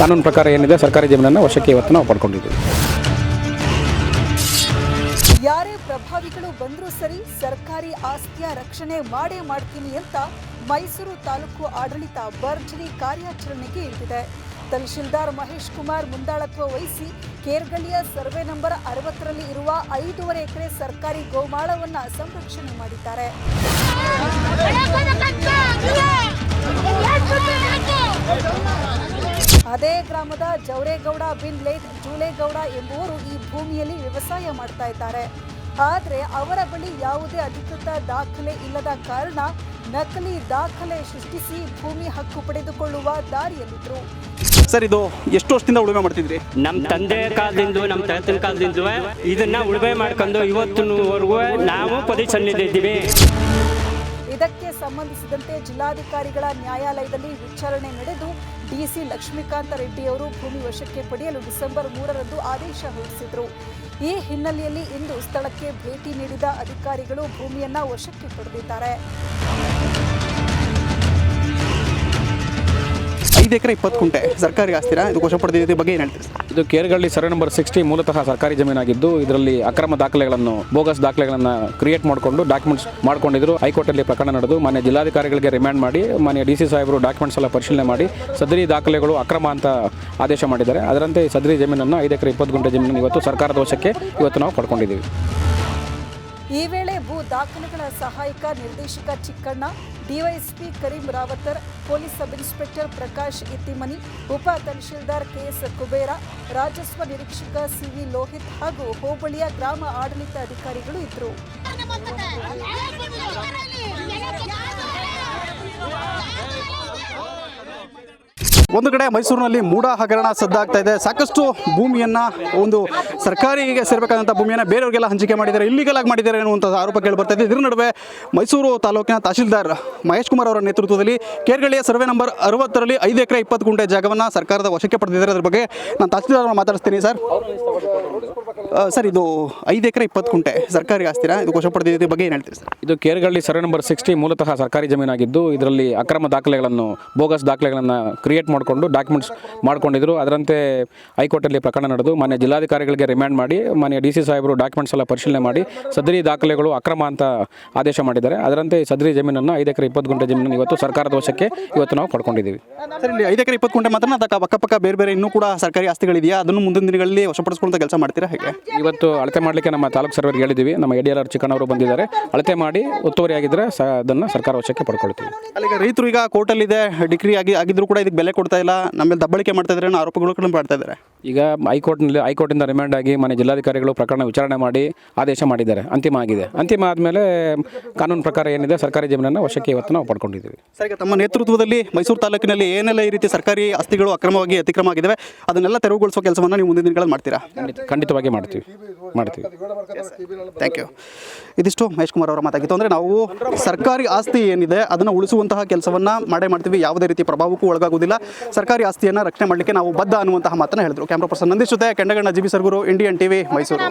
ಕಾನೂನು ಪ್ರಕಾರ ಏನಿದೆ, ಸರ್ಕಾರಿ ಜಮೀನನ್ನು ವರ್ಷಕ್ಕೆ ಇವತ್ತು ನಾವು ಪಡ್ಕೊಂಡಿದ್ದೀವಿ. ಯಾರೇ ಪ್ರಭಾವಿಗಳು ಬಂದರೂ ಸರಿ ಸರ್ಕಾರಿ ಆಸ್ತಿಯ ರಕ್ಷಣೆ ಮಾಡೇ ಮಾಡ್ತೀನಿ ಅಂತ ಮೈಸೂರು ತಾಲೂಕು ಆಡಳಿತ ಭರ್ಜರಿ ಕಾರ್ಯಾಚರಣೆಗೆ ಇಳಿದಿದೆ. ತಹಶೀಲ್ದಾರ್ ಮಹೇಶ್ ಕುಮಾರ್ ಮುಂದಾಳತ್ವ ವಹಿಸಿ ಕೇರ್ಗಳಿಯ ಸರ್ವೆ ನಂಬರ್ ಅರವತ್ತರಲ್ಲಿ ಇರುವ ಐದೂವರೆ ಎಕರೆ ಸರ್ಕಾರಿ ಗೋಮಾಳವನ್ನು ಸಂರಕ್ಷಣೆ ಮಾಡಿದ್ದಾರೆ. ಗ್ರಾಮದ ಜವರೇಗೌಡ ಬಿನ್ ಲೇಟ್ ಜೂಲೇಗೌಡ ಎಂಬುವರು ಈ ಭೂಮಿಯಲ್ಲಿ ವ್ಯವಸಾಯ ಮಾಡ್ತಾ ಇದ್ದಾರೆ. ಆದರೆ ಅವರ ಬಳಿ ಯಾವುದೇ ಅಧಿಕೃತ ದಾಖಲೆ ಇಲ್ಲದ ಕಾರಣ ನಕಲಿ ದಾಖಲೆ ಸೃಷ್ಟಿಸಿ ಭೂಮಿ ಹಕ್ಕು ಪಡೆದುಕೊಳ್ಳುವ ದಾರಿಯಲ್ಲಿದ್ದರು ಸರ್ ಇದು ಎಷ್ಟು ವರ್ಷದಿಂದ ಉಳುಮೆ ಮಾಡ್ತಿದ್ರಿ? ನಮ್ಮ ತಂದೆ ಕಾಲದಿಂದ ನಮ್ಮ ತಾತನ ಕಾಲದಿಂದ ಇದನ್ನ ಉಳುಮೆ ಮಾಡ್ಕೊಂಡು ಇವತ್ತಿನವರೆಗೂ ನಾವು ಪೊಸಿಷನ್ನಿದ್ದೀವಿ ಇದಕ್ಕೆ ಸಂಬಂಧಿಸಿದಂತೆ ಜಿಲ್ಲಾಧಿಕಾರಿಗಳ ನ್ಯಾಯಾಲಯದಲ್ಲಿ ವಿಚಾರಣೆ ನಡೆದು ಡಿಸಿ ಲಕ್ಷ್ಮೀಕಾಂತ ರೆಡ್ಡಿಯವರು ಭೂಮಿ ವಶಕ್ಕೆ ಪಡೆಯಲು ಡಿಸೆಂಬರ್ ಮೂರರಂದು ಆದೇಶ ಹೊರಡಿಸಿದ್ರು. ಈ ಹಿನ್ನೆಲೆಯಲ್ಲಿ ಇಂದು ಸ್ಥಳಕ್ಕೆ ಭೇಟಿ ನೀಡಿದ ಅಧಿಕಾರಿಗಳು ಭೂಮಿಯನ್ನ ವಶಕ್ಕೆ ಪಡೆದಿದ್ದಾರೆ. ಐದು ಎಕರೆ ಇಪ್ಪತ್ತು ಕುಂಟೆ ಸರ್ಕಾರಿ ಆಸ್ತಿರಾ ಇದು ಪಡೆದಿದ್ದ ಬಗ್ಗೆ ಏನು ಹೇಳ್ತೀರಿ ಇದು ಕೇರಗಳ್ಳಿ ಸರ್ವೆ ನಂಬರ್ ಸಿಕ್ಸ್ಟಿ ಮೂಲತಃ ಸರ್ಕಾರಿ ಜಮೀನಾಗಿದ್ದು, ಇದರಲ್ಲಿ ಅಕ್ರಮ ದಾಖಲೆಗಳನ್ನು, ಬೋಗಸ್ ದಾಖಲೆಗಳನ್ನು ಕ್ರಿಯೇಟ್ ಮಾಡಿಕೊಂಡು ಡಾಕ್ಯುಮೆಂಟ್ಸ್ ಮಾಡಿಕೊಂಡಿದ್ರು. ಹೈಕೋರ್ಟಲ್ಲಿ ಪ್ರಕರಣ ನಡೆದು ಮಾನ್ಯ ಜಿಲ್ಲಾಧಿಕಾರಿಗಳಿಗೆ ರಿಮ್ಯಾಂಡ್ ಮಾಡಿ, ಮಾನ್ಯ ಡಿ ಸಿ ಸಾಹೇಬರು ಡಾಕ್ಯುಮೆಂಟ್ಸ್ ಎಲ್ಲ ಪರಿಶೀಲನೆ ಮಾಡಿ, ಸದರಿ ದಾಖಲೆಗಳು ಅಕ್ರಮ ಅಂತ ಆದೇಶ ಮಾಡಿದ್ದಾರೆ. ಅದರಂತೆ ಸದರಿ ಜಮೀನನ್ನು ಐದು ಎಕರೆ ಇಪ್ಪತ್ತು ಗುಂಟೆ ಜಮೀನನ್ನು ಇವತ್ತು ಸರ್ಕಾರದ ವಶಕ್ಕೆ ಇವತ್ತು ನಾವು ಪಡ್ಕೊಂಡಿದ್ದೀವಿ. ಈ ವೇಳೆ ಭೂ ದಾಖಲೆಗಳ ಸಹಾಯಕ ನಿರ್ದೇಶಕ Chikkanna, DYSP Karim Ravatar police sub inspector Prakash Ittimani, ಉಪ ತಹಶೀಲ್ದಾರ್ ಕೆಎಸ್ ಕುಬೇರ ರಾಜಸ್ವ ನಿರೀಕ್ಷಕ ಸಿವಿ ಲೋಹಿತ್ ಹಾಗೂ ಹೋಬಳಿಯ ಗ್ರಾಮ ಆಡಳಿತ ಅಧಿಕಾರಿಗಳು ಇದ್ದರು. ಒಂದು ಕಡೆ ಮೈಸೂರಿನಲ್ಲಿ ಮೂಡ ಹಗರಣ ಸದ್ದಾಗ್ತಾ ಇದೆ. ಸಾಕಷ್ಟು ಭೂಮಿಯನ್ನ ಒಂದು ಸರ್ಕಾರಿಗೆ ಸೇರಬೇಕಾದಂಥ ಭೂಮಿಯನ್ನು ಬೇರೆಯವರಿಗೆಲ್ಲ ಹಂಚಿಕೆ ಮಾಡಿದ್ದಾರೆ ಇಲ್ಲಿಗಲ್ ಆಗಿ ಮಾಡಿದ್ದಾರೆ ಅನ್ನುವಂಥ ಆರೋಪ ಕೇಳಿ ಬರ್ತಾ ಇದೆ. ಇದರ ನಡುವೆ ಮೈಸೂರು ತಾಲೂಕಿನ ತಹಶೀಲ್ದಾರ್ ಮಹೇಶ್ ಕುಮಾರ್ ಅವರ ನೇತೃತ್ವದಲ್ಲಿ ಕೇರ್ಗಳಿಯ ಸರ್ವೆ ನಂಬರ್ ಅರವತ್ತರಲ್ಲಿ ಐದು ಎಕರೆ ಇಪ್ಪತ್ತು ಗುಂಟೆ ಜಾಗವನ್ನು ಸರ್ಕಾರದ ವಶಕ್ಕೆ ಪಡೆದಿದ್ದಾರೆ. ಅದ್ರ ಬಗ್ಗೆ ನಾನು ತಹಶೀಲ್ದಾರ್ ಮಾತಾಡಿಸ್ತೀನಿ ಸರ್. ಸರ್ ಇದು ಐದು ಎಕರೆ ಇಪ್ಪತ್ತು ಗುಂಟೆ ಸರ್ಕಾರಿ ಆಸ್ತಿರ ಇದು ವಶ ಪಡೆದಿದ್ದ ಬಗ್ಗೆ ಏನು ಹೇಳ್ತೀರಿ ಸರ್? ಇದು ಕೇರಗಳ್ಳಿ ಸರ್ವೆ ನಂಬರ್ ಸಿಕ್ಸ್ಟಿ ಮೂಲತಃ ಸರ್ಕಾರಿ ಜಮೀನಾಗಿದ್ದು ಇದರಲ್ಲಿ ಅಕ್ರಮ ದಾಖಲೆಗಳನ್ನು ಬೋಗಸ್ ದಾಖಲೆಗಳನ್ನು ಕ್ರಿಯೇಟ್ ಮಾಡಿಕೊಂಡು ಡಾಕ್ಯುಮೆಂಟ್ಸ್ ಮಾಡ್ಕೊಂಡಿದ್ರು. ಅದರಂತೆ ಹೈಕೋರ್ಟಲ್ಲಿ ಪ್ರಕರಣ ನಡೆದು ಮಾನ್ಯ ಜಿಲ್ಲಾಧಿಕಾರಿಗಳಿಗೆ ರಿಮ್ಯಾಂಡ್ ಮಾಡಿ ಮಾನ್ಯ ಡಿ ಸಿ ಸಾಹೇಬರು ಡಾಕ್ಯುಮೆಂಟ್ಸ್ ಎಲ್ಲ ಪರಿಶೀಲನೆ ಮಾಡಿ ಸದರಿ ದಾಖಲೆಗಳು ಅಕ್ರಮ ಅಂತ ಆದೇಶ ಮಾಡಿದ್ದಾರೆ. ಅದರಂತೆ ಸದರಿ ಜಮೀನನ್ನು ಐದು ಎಕರೆ ಇಪ್ಪತ್ತು ಗುಂಟೆ ಜಮೀನನ್ನು ಇವತ್ತು ಸರ್ಕಾರದ ವಶಕ್ಕೆ ಇವತ್ತು ನಾವು ಪಡ್ಕೊಂಡಿದ್ದೀವಿ. ಸರ್ ಇಲ್ಲಿ ಐದು ಎಕರೆ ಇಪ್ಪತ್ತು ಗುಂಟೆ ಮಾತ್ರ ಅದಕ್ಕೆ ಅಕ್ಕಪಕ್ಕ ಬೇರೆ ಬೇರೆ ಇನ್ನೂ ಕೂಡ ಸರ್ಕಾರಿ ಆಸ್ತಿಗಳಿದೆಯಾ? ಅದನ್ನು ಮುಂದಿನ ದಿನಗಳಲ್ಲಿ ವಶಪಡಿಸ್ಕೊಳ್ತಾ ಕೆಲಸ ಮಾಡ್ತೀರಾ ಹೇಗೆ? ಇವತ್ತು ಅಳತೆ ಮಾಡಲಿಕ್ಕೆ ನಮ್ಮ ತಾಲೂಕು ಸರ್ವರ್ಗೆ ಹೇಳಿದ್ದೀವಿ. ನಮ್ಮ ಎ ಚಿಕ್ಕಣ್ಣವರು ಬಂದಿದ್ದಾರೆ. ಅಳತೆ ಮಾಡಿ ಒತ್ತುವರಿ ಆಗಿದ್ರೆ ಸ ಅದನ್ನು ಸರ್ಕಾರ ವಶಕ್ಕೆ ಪಡ್ಕೊಳ್ತೀವಿ. ಅಲ್ಲಿಗೆ ರೈತರು ಈಗ ಕೋರ್ಟಲ್ಲಿದೆ, ಡಿಗ್ರಿ ಆಗಿ ಆಗಿದ್ರು ಕೂಡ ಇದಕ್ಕೆ ಬೆಲೆ ಕೊಡ್ತಾ ಇಲ್ಲ. ನಮ್ಮಲ್ಲಿ ದಬ್ಬಳಿಕೆ ಮಾಡ್ತಾ ಅನ್ನೋ ಆರೋಪಗಳು ಮಾಡ್ತಾ ಇದ್ದಾರೆ. ಈಗ ಹೈಕೋರ್ಟ್ನಲ್ಲಿ ಹೈಕೋರ್ಟಿಂದ ರಿಮ್ಯಾಂಡ್ ಆಗಿ ಮನೆ ಜಿಲ್ಲಾಧಿಕಾರಿಗಳು ಪ್ರಕರಣ ವಿಚಾರಣೆ ಮಾಡಿ ಆದೇಶ ಮಾಡಿದ್ದಾರೆ. ಅಂತಿಮ ಆಗಿದೆ. ಅಂತಿಮ ಆದಮೇಲೆ ಕಾನೂನು ಪ್ರಕಾರ ಏನಿದೆ ಸರ್ಕಾರಿ ಜಮೀನನ್ನು ವಶಕ್ಕೆ ಇವತ್ತು ನಾವು ಪಡ್ಕೊಂಡಿದ್ದೀವಿ. ಸರ್ ಈಗ ತಮ್ಮ ನೇತೃತ್ವದಲ್ಲಿ ಮೈಸೂರು ತಾಲೂಕಿನಲ್ಲಿ ಏನೆಲ್ಲ ಈ ರೀತಿ ಸರ್ಕಾರಿ ಆಸ್ತಿಗಳು ಅಕ್ರಮವಾಗಿ ಅತಿಕ್ರಮ ಆಗಿದ್ದಾವೆ ಅದನ್ನೆಲ್ಲ ತೆರವುಗೊಳಿಸುವ ಕೆಲಸವನ್ನು ನೀವು ಮುಂದಿನ ದಿನಗಳಲ್ಲಿ ಮಾಡ್ತೀರಾ? ಖಂಡಿತ ಖಂಡಿತವಾಗಿ ಮಾಡ್ತೀವಿ. ಮಾಡ್ತೀವಿ. ಥ್ಯಾಂಕ್ ಯು ಇದಿಷ್ಟು ಮಹೇಶ್ ಕುಮಾರ್ ಅವರ ಮಾತಾಗಿತ್ತು. ಅಂದರೆ ನಾವು ಸರ್ಕಾರಿ ಆಸ್ತಿ ಏನಿದೆ ಅದನ್ನು ಉಳಿಸುವಂತಹ ಕೆಲಸವನ್ನು ಮಾಡೇ ಮಾಡ್ತೀವಿ. ಯಾವುದೇ ರೀತಿ ಪ್ರಭಾವಕ್ಕೂ ಒಳಗಾಗುವುದಿಲ್ಲ. ಸರ್ಕಾರಿ ಆಸ್ತಿಯನ್ನು ರಕ್ಷಣೆ ಮಾಡಲಿಕ್ಕೆ ನಾವು ಬದ್ಧ ಅನ್ನುವಂತಹ ಮಾತನ್ನು ಹೇಳಿದರು. ಕ್ಯಾಮ್ರಾ ಪರ್ಸನ್ ನಂದೀಶ್ ಜೊತೆ Kendaganna G B Sarguru Indian TV Mysuru.